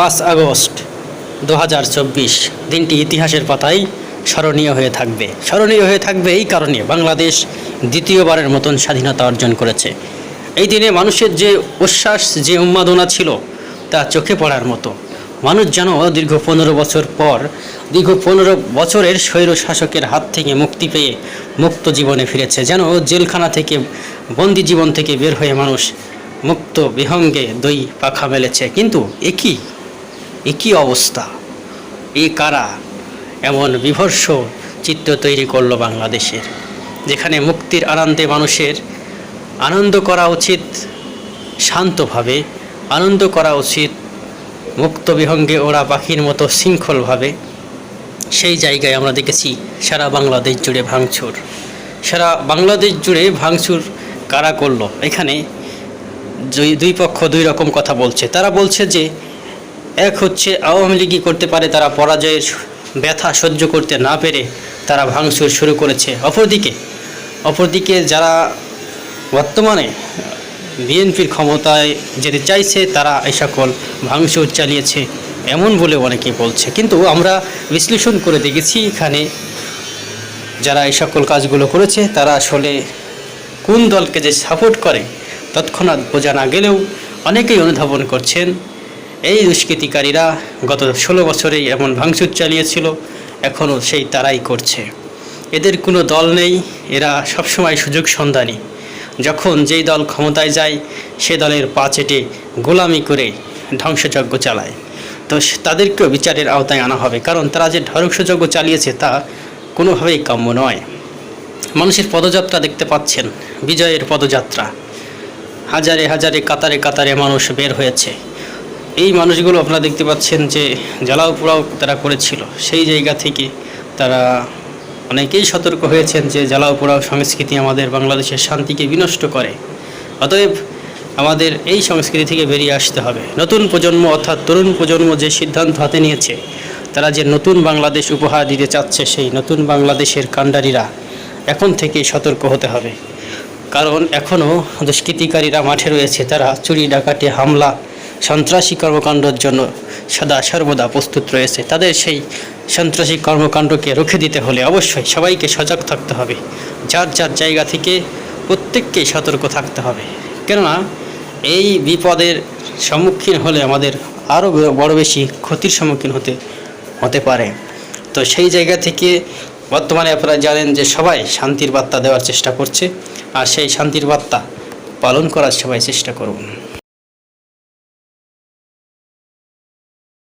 পাঁচ আগস্ট দু হাজার চব্বিশ। দিনটি ইতিহাসের পাতায় স্মরণীয় হয়ে থাকবে। স্মরণীয় হয়ে থাকবে এই কারণে বাংলাদেশ দ্বিতীয়বারের মতন স্বাধীনতা অর্জন করেছে। এই দিনে মানুষের যে উচ্ছ্বাস, যে উন্মাদনা ছিল, তা চোখে পড়ার মতো। মানুষ যেন দীর্ঘ পনেরো বছর পর, দীর্ঘ পনেরো বছরের স্বৈর শাসকের হাত থেকে মুক্তি পেয়ে মুক্ত জীবনে ফিরেছে। যেন জেলখানা থেকে, বন্দি জীবন থেকে বের হয়ে মানুষ মুক্ত বিহঙ্গে দুই পাখা মেলেছে। কিন্তু একই একই অবস্থা। এ কারা? এমন বিভর্ষ চিত্র তৈরি করল বাংলাদেশের, যেখানে মুক্তির আনন্দে মানুষের আনন্দ করা উচিত, শান্তভাবে আনন্দ করা উচিত, মুক্ত বিহঙ্গে ওরা পাখির মতো শৃঙ্খলভাবে। সেই জায়গায় আমরা দেখেছি সারা বাংলাদেশ জুড়ে ভাঙচুর। সারা বাংলাদেশ জুড়ে ভাঙচুর কারা করল? এখানে দুই পক্ষ দুই রকম কথা বলছে। তারা বলছে যে এক হচ্ছে আওয়ামী লীগই করতে পারে, তারা পরাজয়ের ব্যথা সহ্য করতে না পেরে তারা ভাঙচুর শুরু করেছে। অপরদিকে অপরদিকে যারা বর্তমানে বিএনপির ক্ষমতায় যেতে চাইছে, তারা এই সকল ভাঙচুর চালিয়েছে এমন বলে অনেকে বলছে। কিন্তু আমরা বিশ্লেষণ করে দেখেছি এখানে যারা এই সকল কাজগুলো করেছে, তারা আসলে কোন দলকে যে সাপোর্ট করে, তৎক্ষণাৎ বোঝা না গেলেও অনেকেই অনুধাবন করছেন এই দুষ্কৃতিকারীরা গত ষোলো বছরেই এমন ভাঙচুর চালিয়েছিল, এখনও সেই তারাই করছে। এদের কোনো দল নেই, এরা সবসময় সুযোগ সন্ধানী। যখন যেই দল ক্ষমতায় যায়, সে দলের পা চেটে গোলামি করে ধ্বংসযজ্ঞ চালায়। তো তাদেরকেও বিচারের আওতায় আনা হবে, কারণ তারা যে ধ্বংসযজ্ঞ চালিয়েছে তা কোনোভাবেই কাম্য নয়। মানুষের পদযাত্রা দেখতে পাচ্ছেন, বিজয়ের পদযাত্রা। হাজারে হাজারে কাতারে কাতারে মানুষ বের হয়েছে। এই মানুষগুলো আপনারা দেখতে পাচ্ছেন যে জ্বালাও পোড়াও তারা করেছিল। সেই জায়গা থেকে তারা অনেকেই সতর্ক হয়েছেন যে জ্বালাও পোড়াও সংস্কৃতি আমাদের বাংলাদেশের শান্তিকে বিনষ্ট করে। অতএব আমাদের এই সংস্কৃতি থেকে বেরিয়ে আসতে হবে। নতুন প্রজন্ম অর্থাৎ তরুণ প্রজন্ম যে সিদ্ধান্ত হাতে নিয়েছে, তারা যে নতুন বাংলাদেশ উপহার দিতে চাচ্ছে, সেই নতুন বাংলাদেশের কাণ্ডারিরা এখন থেকেই সতর্ক হতে হবে। কারণ এখনও দুষ্কৃতিকারীরা মাঠে রয়েছে, তারা চুরি, ডাকাতি, হামলা সন্ত্রাসী কর্মকাণ্ডের জন্য সদা সর্বদা প্রস্তুত রয়েছে। তাদের সেই সন্ত্রাসী কর্মকাণ্ডকে রুখে দিতে হলে অবশ্যই সবাইকে সজাগ থাকতে হবে। যার যার জায়গা থেকে প্রত্যেককেই সতর্ক থাকতে হবে। কেননা, এই বিপদের সম্মুখীন হলে আমাদের আরও বড় বেশি ক্ষতির সম্মুখীন হতে হতে পারে। তো সেই জায়গা থেকে বর্তমানে আপনারা জানেন যে সবাই শান্তির বার্তা দেওয়ার চেষ্টা করছে। আর সেই শান্তির বার্তা পালন করার সবাই চেষ্টা করুন।